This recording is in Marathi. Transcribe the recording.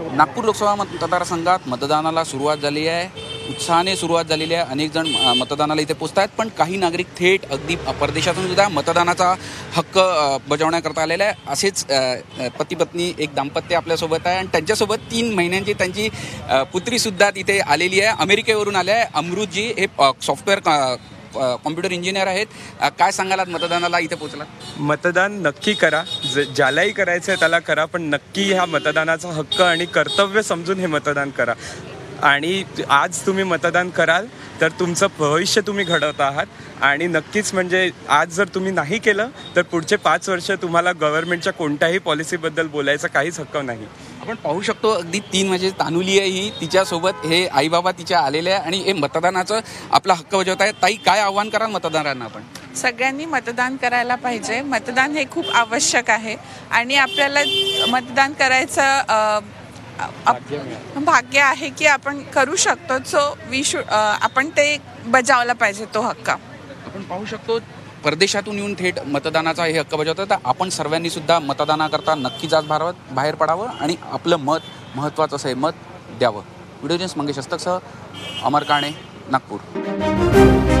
नागपूर लोकसभा मतदारसंघात मतदानाला सुरुवात झाली आहे. उत्साहाने सुरुवात झालेली आहे. अनेक जण मतदानाला इथे पोचत आहेत. पण काही नागरिक थेट अगदी परदेशातून सुद्धा मतदानाचा हक्क बजावण्याकरता आलेला आहे असेच पती पत्नी एक दाम्पत्य आपल्यासोबत आहे. आणि त्यांच्यासोबत तीन महिन्यांची त्यांची पुत्रीसुद्धा तिथे आलेली आहे. अमेरिकेवरून आले आहे. अमृतजी हे सॉफ्टवेअर कॉम्प्युटर इंजिनियर आहेत. काय सांगालात मतदानाला? इथे पोचला मतदान नक्की करा. ज ज्यालाही करायचं आहे त्याला करा पण नक्की ह्या मतदानाचा हक्क आणि कर्तव्य समजून हे मतदान करा. आणि आज तुम्ही मतदान कराल तर तुमचं भविष्य तुम्ही घडवत आहात. आणि नक्कीच म्हणजे आज जर तुम्ही नाही केलं तर पुढचे पाच वर्ष तुम्हाला गव्हर्नमेंटच्या कोणत्याही पॉलिसीबद्दल बोलायचा काहीच हक्क नाही. आपण पाहू शकतो अगदी तीन म्हणजे तानुली आहे ही तिच्यासोबत हे आईबाबा तिच्या आलेले आहे आणि हे मतदानाचं आपला हक्क बजावत आहे ताई काय आव्हान कराल मतदारांना आपण? सगळ्यांनी मतदान करायला पाहिजे. मतदान हे खूप आवश्यक आहे. आणि आपल्याला मतदान करायचं आप- भाग्य आहे की आपण करू शकतो. सो वी शू आपण ते बजावला पाहिजे तो हक्क. आपण पाहू शकतो परदेशातून येऊन थेट मतदानाचा हे हक्क बजावतात. तर आपण सर्वांनी सुद्धा मतदानाकरता नक्कीच आज भारत बाहेर पडावं आणि आपलं मत महत्त्वाचं असं हे मत द्यावं. व्हिडिओ जन्स मंगेश हस्तकसह अमर काणे नागपूर.